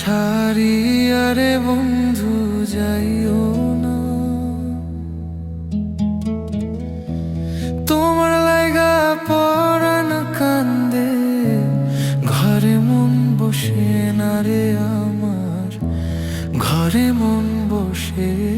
ছাড়িয়ারে বন্ধু, যাইও না। তোমার লাগা পরাণ কান্দে, ঘরে মন বসে না রে আমার, ঘরে মন বসে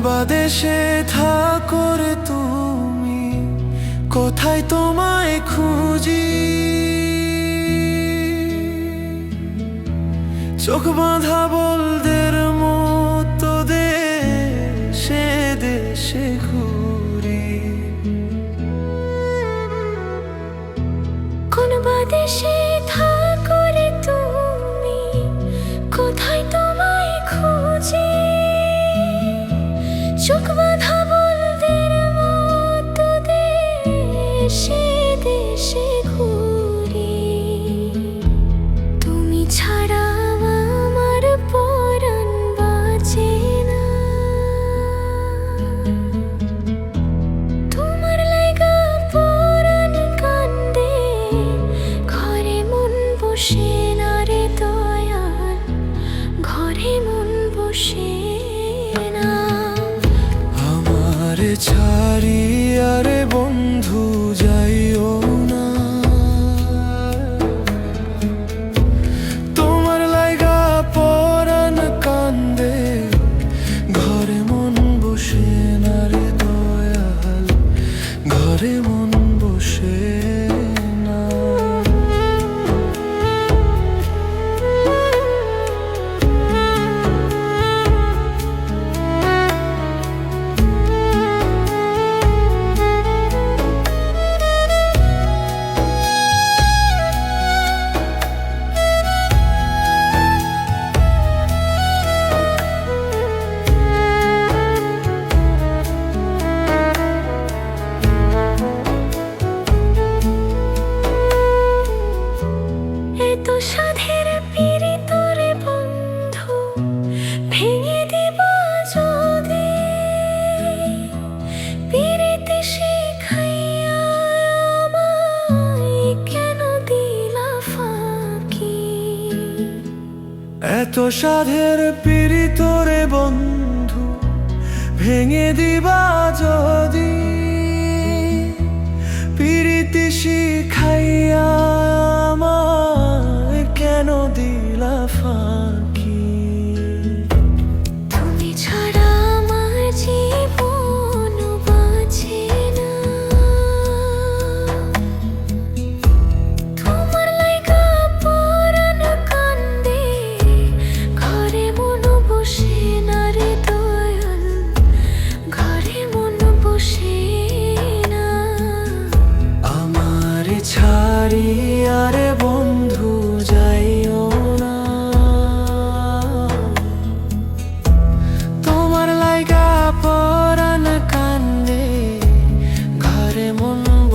বাদেশে থাকরে তুমি, কোথায় তোমায় খুঁজি? চোখ বাঁধা বলদের মতো দেশে দেশে ঘুরি। কোন বাদেশে এত সাধের পীড়িত রে বন্ধু ভেঙে দিবা যদি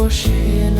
bullshit.